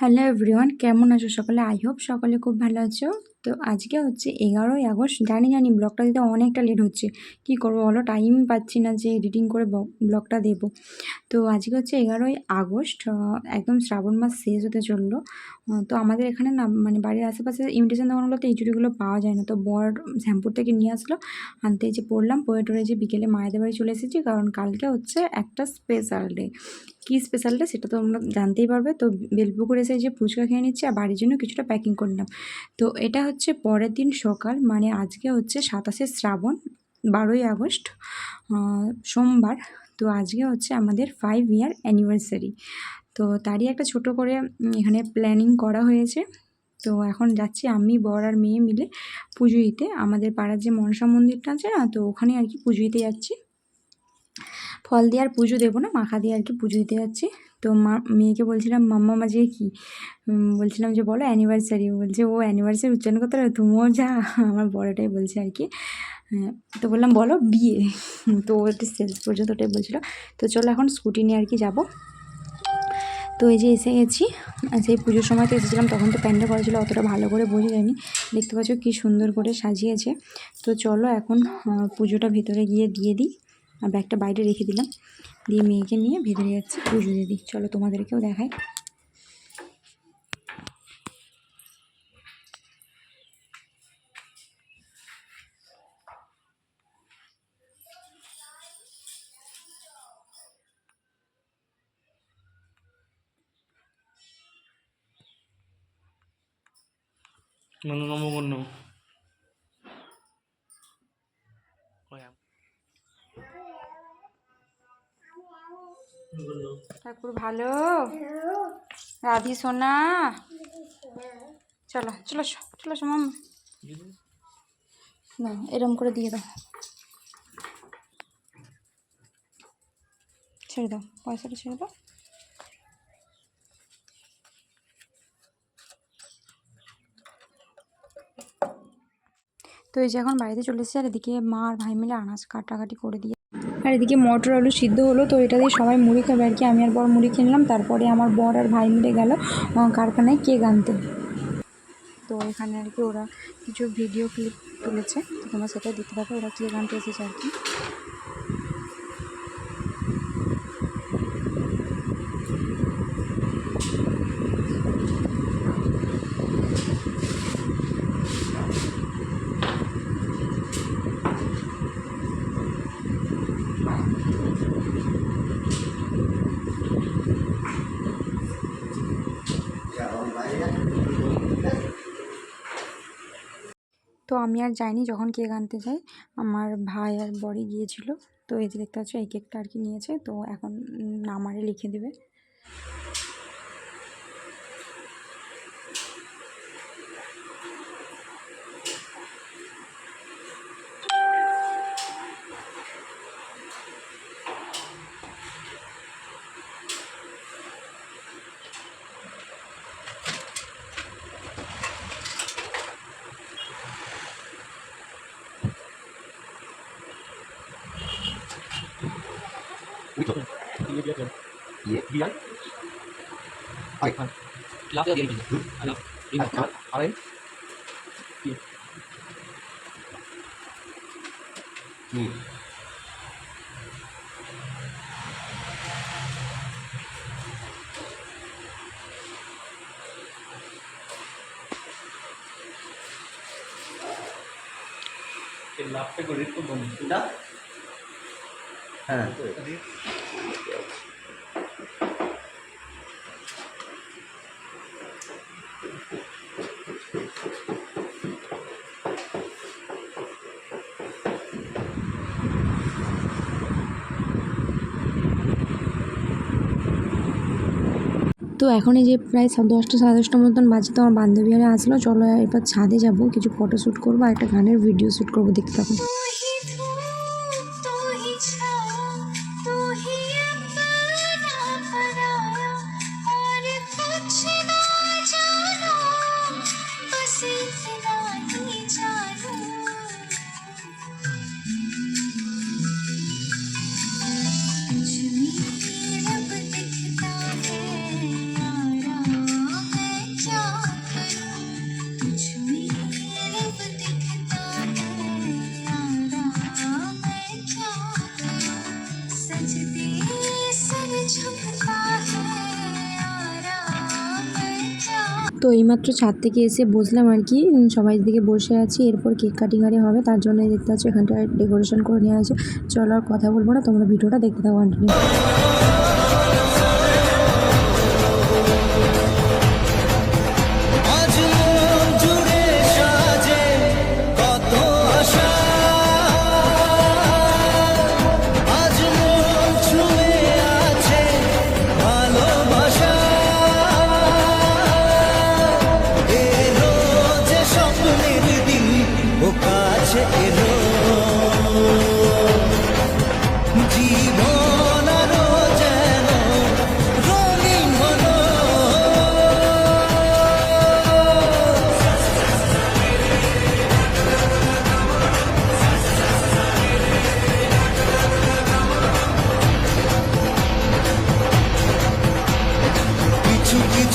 Hello everyone কেমন আছো সকলে? আই হোপ সকলে খুব ভালো আছো। তো আজকে হচ্ছে এগারোই আগস্ট, জানি জানি ব্লগটা দিতে অনেকটা লেট হচ্ছে। কি করব বলো? টাইম পাচ্ছি না যে এডিটিং করে ব্লগটা দেবো। তো আজকে হচ্ছে এগারোই আগস্ট একদম শ্রাবণ মাস শেষ হতে চলল। তো আমাদের এখানে না মানে বাড়ির আশেপাশে ইমিটেশন দোকানগুলোতে এই চুড়িগুলো পাওয়া যায় না। তো বর শ্যাম্পুর থেকে নিয়ে আসলো, আনতে যে পড়লাম পড়ে টরে যে বিকেলে মায়েদের বাড়ি চলে এসেছি, কারণ কালকে হচ্ছে একটা স্পেশাল ডে কী স্পেশাল ডে সেটা তো আমরা জানতেই পারবে। তো বেলপুকুর এসে যে ফুচকা খেয়ে নিচ্ছি আর বাড়ির জন্য কিছুটা প্যাকিং করলাম তো এটা হচ্ছে পরের দিন সকাল মানে আজকে হচ্ছে সাতাশে শ্রাবণ, বারোই আগস্ট সোমবার। তো আজকে হচ্ছে আমাদের ফাইভ ইয়ার অ্যানিভার্সারি তো তারই একটা ছোট করে এখানে প্ল্যানিং করা হয়েছে। তো এখন যাচ্ছি আমি, বর আর মেয়ে মিলে পুজো দিতে। আমাদের পাড়ার যে মনসা মন্দিরটা আছে না, তো ওখানে আর কি পুজো দিতে যাচ্ছি। ফল দিয়ে আর পুজো দেবো না, মাখা দিয়ে আর কি পুজো দিতে যাচ্ছি। তো মা মেয়েকে বলছিলাম মাম্মা মাঝে কি? বলছিলাম যে বলো অ্যানিভার্সারি বলছে ও অ্যানিভার্সারি উচ্চারণ করতে পারে তুমিও যা। আমার বড়টাই বলছে আর কি। হ্যাঁ, তো বললাম বলো বিয়ে। তো ও একটু সেলস পর্যন্ত ওটাই বলছিলো। তো চলো এখন স্কুটি নিয়ে আর কি যাব। তো এই যে এসে গেছি। সেই পুজোর সময় তো এসেছিলাম তখন তো প্যান্ডেল করা ছিল অতটা ভালো করে বোঝা যায়নি দেখতে পাচ্ছ কী সুন্দর করে সাজিয়েছে। তো চলো এখন পুজোটা ভেতরে গিয়ে দিয়ে দিই। আর ব্যাগটা বাইরে রেখে দিলাম। দিয়ে মেয়েকে নিয়ে ভেতরে যাচ্ছি পুজো দিয়ে দিই চলো তোমাদেরকেও দেখাই। নম নম ঠাকুর ভালো? রাধি সোনা? চলো চলো চলো মাম না এরম করে দিয়ে দাও। ছেড়ে দাও পয়সাটা ছেড়ে দাও। তো এই যে এখন বাড়িতে চলে এসেছি আর এদিকে মা আর ভাই মিলে আনাজ কাটাকাটি করে দিয়ে আর এদিকে মটর আলু সিদ্ধ হলো, তো এটা দিয়ে সবাই মুড়ি খাবে আর কি। আমি আর বর মুড়ি কিনলাম তারপরে আমার বর আর ভাই মিলে গেল কারখানায় কে গানতে তো এখানে আর কি ওরা কিছু ভিডিও ক্লিপ তুলেছে, তো তোমরা সেটা দিতে পারবে ওরা কে গানতে এসেছে আর কি তো আমি আর যাইনি যখন কেক আনতে যাই, আমার ভাই আর বড়ি গিয়েছিল। তো এই যে দেখতে পাচ্ছ, এই কেকটা আর কি নিয়েছে। তো এখন নামারে লিখে দেবে। লাভটা করে একটু বন্ধ হ্যাঁ তো এখন এই যে প্রায় দশটা, সাড়ে দশটার মতন বাজে তো আমার বান্ধবী আরে আসলো। চলো এবার ছাদে যাব, কিছু ফটো শ্যুট করব আর একটা গানের ভিডিও শ্যুট করব, দেখতে থাকো তো এইমাত্র ছাদ থেকে এসে বসলাম আর কি। সবাই দিকে বসে আছি, এরপর কেক কাটিং আরে হবে, তার জন্য দেখতে পাচ্ছি এখানটা ডেকোরেশন করে নেওয়া হয়েছে। চলো আর কথা বলব না, তোমরা ভিডিওটা দেখতে থাকো কন্টিনিউ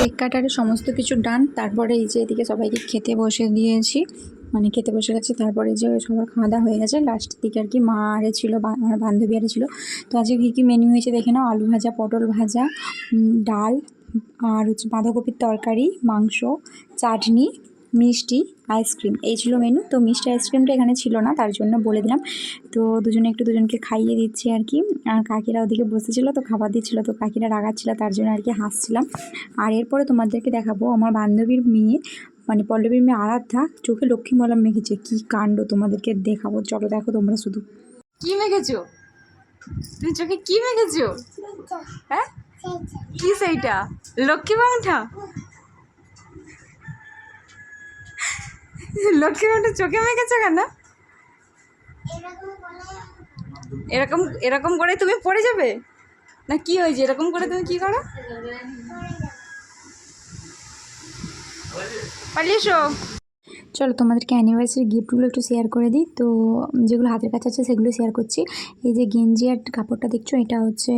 কেক কাটারে সমস্ত কিছু ডান, তারপরে এই যে এদিকে সবাইকে খেতে বসে দিয়েছি। মানে খেতে বসে গেছে, তারপরে যে সবার খাওয়া দাওয়া হয়ে গেছে লাস্টের দিকে আর কি মা আরে ছিল আমার বান্ধবী আরে ছিল। তো আজকে কী কী মেনু হয়েছে দেখে নাও, আলু ভাজা, পটল ভাজা ডাল, আর হচ্ছে বাঁধাকপির তরকারি, মাংস, চাটনি মিষ্টি আইসক্রিম। এই ছিল মেনু তো মিষ্টি আইসক্রিমটা এখানে ছিল না তার জন্য বলে দিলাম। তো দুজনে একটু দুজনকে খাইয়ে দিচ্ছি আর কি। আর কাকিরা ওদিকে বসেছিল তো খাবার দিচ্ছিল তো কাকিরা রাগাচ্ছিল তার জন্য আর কি হাসছিলাম। আর এরপরে তোমাদেরকে দেখাবো আমার বান্ধবীর মেয়ে মানে পল্লবীর মেয়ে আরাধ্যা চোখে লক্ষ্মী মলম মেখেছে। কি কাণ্ড তোমাদেরকে দেখাবো। চলো দেখো তোমরা শুধু। কি মেখেছো? তুমি চোখে কি মেখেছো? হ্যাঁ? কি সেইটা? লক্ষ্মী বামটা লক্ষ্মী বামটা চোখে মেখেছো কেন? এরকম এরকম করে তুমি পড়ে যাবে? না কি হয়েছে? এরকম করে তুমি কি করো? পালিয়ে এসো। চলো তোমাদেরকে অ্যানিভার্সারি গিফটগুলো একটু শেয়ার করে দিই। তো যেগুলো হাতের কাছে আছে সেগুলো শেয়ার করছি। এই যে গেঞ্জি আর কাপড়টা দেখছ, এটা হচ্ছে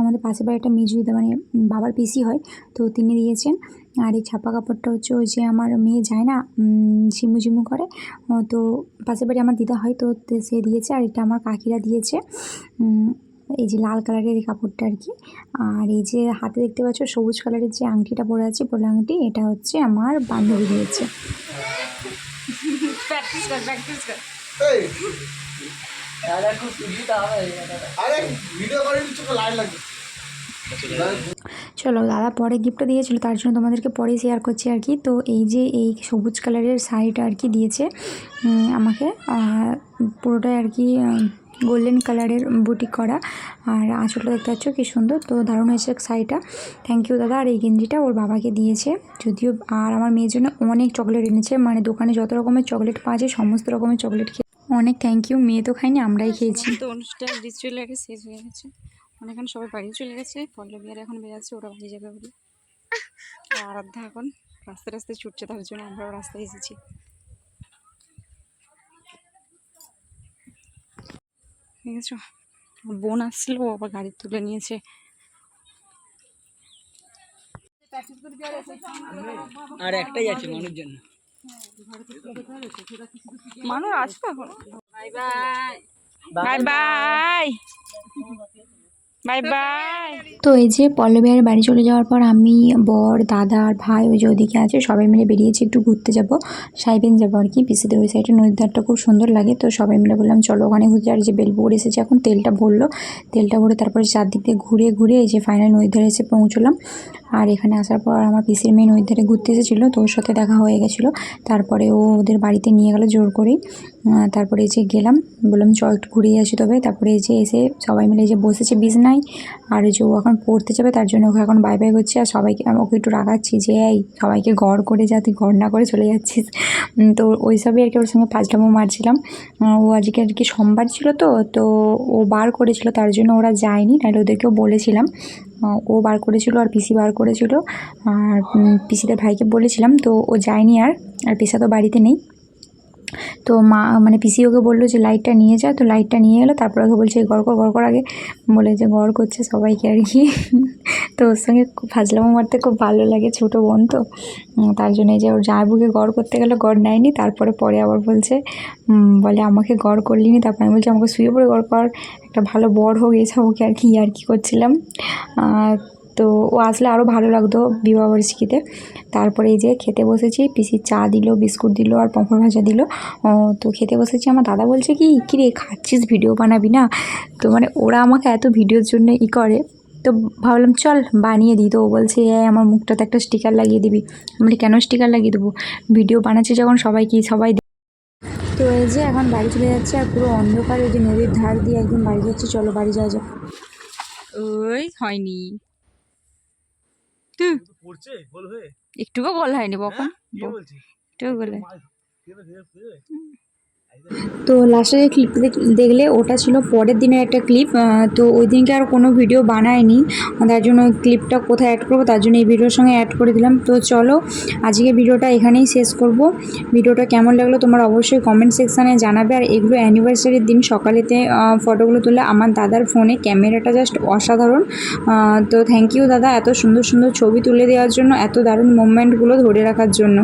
আমাদের পাশের বাড়িটা মেজু দিদা মানে বাবার পিসি হয়। তো তিনি দিয়েছেন। আর এই ছাপা কাপড়টা হচ্ছে ওই যে আমার মেয়ে যায় না ঝিমু ঝিমু করে তো পাশের বাড়ি আমার দিদা হয় তো সে দিয়েছে আর এটা আমার কাকিরা দিয়েছে এই যে লাল কালারের এই কাপড়টা আর কি আর এই যে হাতে দেখতে পাচ্ছ সবুজ কালারের যে আংটিটা পরে আছে পোলা আংটি এটা হচ্ছে আমার বান্ধবী দিয়েছে। প্র্যাকটিস কর প্র্যাকটিস কর। আরে ভিডিও করে দিচ্ছ লাইট লাগবে। চলো, দাদা পরে গিফটটা দিয়েছিল, তার জন্য তোমাদেরকে পরে শেয়ার করছি আর কি। তো এই যে এই সবুজ কালারের শাড়িটা আর কি দিয়েছে আমাকে পুরোটাই আর কি গোল্ডেন কালারের বুটিক করা। আর আঁচলটা দেখতে পাচ্ছ, কি সুন্দর, তো দারুণ হয়েছে শাড়িটা। থ্যাংক ইউ দাদা। আর এই গেঞ্জিটা ওর বাবাকে দিয়েছে, যদিও, আর আমার মেয়ের জন্য অনেক চকলেট এনেছে মানে দোকানে যত রকমের চকলেট পাওয়া যায়, সমস্ত রকমের চকলেট খেয়ে অনেক থ্যাংক ইউ মেয়ে তো খাইনি আমরাই খেয়েছি। তো শেষ হয়ে গেছে। মানে এখন সবাই বাড়ি চলে গেছে পল্লবী আর এখন বেরাচ্ছে ওরা বাড়ি যাবে বলে। আর আরাধ্যা এখন রাস্তায় রাস্তায় ছুটছে তার জন্য আমরাও রাস্তায় এসেছি। ঠিক আছে বোন আসছিল ও আবার গাড়ি তুলে নিয়েছে। আর একটাই আছে মানুষ জন্য। মানুষ আসবে এখন? Bye bye. Bye bye. Bye bye তো এই যে পল্লবী আর বাড়ি চলে যাওয়ার পর আমি বর দাদা আর ভাই ওই যে ওদিকে আছে সবাই মিলে বেরিয়েছি একটু ঘুরতে যাব। সাইবেন যাব আর কি পিসিদের ওই সাইডে নদীর ধারটা খুব সুন্দর লাগে তো সবাই মিলে বললাম চলো ওখানে ঘুরতে আর যে বেলপুর এসেছে এখন তেলটা ভরলো। তেলটা ভরে তারপরে চারদিক দিয়ে ঘুরে ঘুরে এই যে ফাইনাল নদীর ধারে এসে পৌঁছলাম। আর এখানে আসার পর আমার পিসির মেয়ে নদীর ধারে ঘুরতে এসেছিল তো ওর সাথে দেখা হয়ে গেছিল। তারপরে ও ওদের বাড়িতে নিয়ে গেলো জোর করেই। তারপরে যে গেলাম, বললাম চ একটু ঘুরিয়ে আসি তবে। তারপরে যে এসে সবাই মিলে যে বসেছে বিছনায়। আর যে ও এখন পড়তে যাবে, তার জন্য ওকে এখন বাই বাই করছে আর সবাইকে ওকে একটু রাগাচ্ছি যে, এই, সবাইকে ঘর করে যা, তুই ঘর না করে চলে যাচ্ছিস। তো ওই সবই আর কি ওর সঙ্গে ফাজলামো মারছিলাম। ও আজকে আর কি সোমবার ছিল তো তো ও বার করেছিল, তার জন্য ওরা যায়নি। নাহলে ওদেরকেও বলেছিলাম। ও বার করেছিল, আর পিসি বার করেছিল। আর পিসিদের ভাইকে বলেছিলাম, তো ও যায়নি আর আর পিসা তো বাড়িতে নেই। তো মা মানে পিসি ওকে বলল যে লাইটটা নিয়ে যা। তো লাইটটা নিয়ে এলো, তারপর ওকে বলছে, গড় কর, গড় আগে বলে যে, গড় করছে সবাইকে আর কি। তো ওর সঙ্গে ফাজলামো মারতে খুব ভালো লাগে, ছোটো বোন তো। তার জন্য যে, ওর বুকে গড় করতে গেলে, গড় নেয়নি। তারপরে, পরে আবার বলছে বলে, আমাকে গড় করলি নি। তারপরে আমি বলছি, আমাকে শুয়ে পড়ে, গড় কর। একটা ভালো বড় হোক, এসব ওকে আর কি আর কি করছিলাম। তো ও আসলে আরও ভালো লাগতো বিবাহবার্ষিকীতে তারপরে এই যে খেতে বসেছি পিসি চা দিল বিস্কুট দিল আর পাঁপড় ভাজা দিল। তো খেতে বসেছি আমার দাদা বলছে কি কী রে খাচ্ছিস ভিডিও বানাবি না? তো মানে ওরা আমাকে এত ভিডিওর জন্য ই করে তো ভাবলাম চল বানিয়ে দিই। তো ও বলছে "এই, আমার মুখটাতে একটা স্টিকার লাগিয়ে দিবি। আমি কেন স্টিকার লাগিয়ে দেবো? ভিডিও বানাচ্ছি যখন সবাই কি সবাই তো এই যে এখন বাড়ি চলে যাচ্ছে আর পুরো অন্ধকার ওই যে নদীর ধার দিয়ে একদম বাড়ি যাচ্ছে। চলো বাড়ি যাওয়া যাক। ওই হয়নি। তুই পড়ছে বলবে? একটুকু বল হয়নি বকন। একটুকু বলে তো লাস্টে যে ক্লিপটা দেখলে ওটা ছিল পরের দিনের একটা ক্লিপ তো ওই দিনকে আর কোনো ভিডিও বানায়নি। তার জন্য ক্লিপটা কোথায় অ্যাড করব, তার জন্য এই ভিডিওর সঙ্গে অ্যাড করে দিলাম। তো চলো, আজকে ভিডিওটা এখানেই শেষ করব। ভিডিওটা কেমন লাগল তোমার অবশ্যই কমেন্ট সেকশানে জানাবে। আর এগুলো অ্যানিভার্সারির দিন সকালেতে ফটোগুলো তুলে আমার দাদার ফোনে ক্যামেরাটা জাস্ট অসাধারণ। তো থ্যাংক ইউ দাদা এত সুন্দর সুন্দর ছবি তুলে দেওয়ার জন্য, এত দারুণ মুভমেন্টগুলো ধরে রাখার জন্য।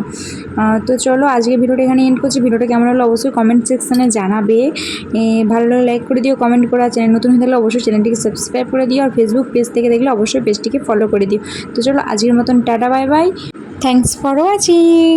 তো চলো, আজকে ভিডিওটা এখানে এন্ড করছি। ভিডিওটা কেমন হলো অবশ্যই কমেন্ট সেকশানে জানাবে। ভালো লাগলে লাইক করে দিও কমেন্ট করে চ্যানেল নতুন হয়ে থাকলে অবশ্যই চ্যানেলটিকে সাবস্ক্রাইব করে দিও আর ফেসবুক পেজ থেকে দেখলে অবশ্যই পেজটিকে ফলো করে দিও। তো চলো আজকের মতন tata bye bye thanks for watching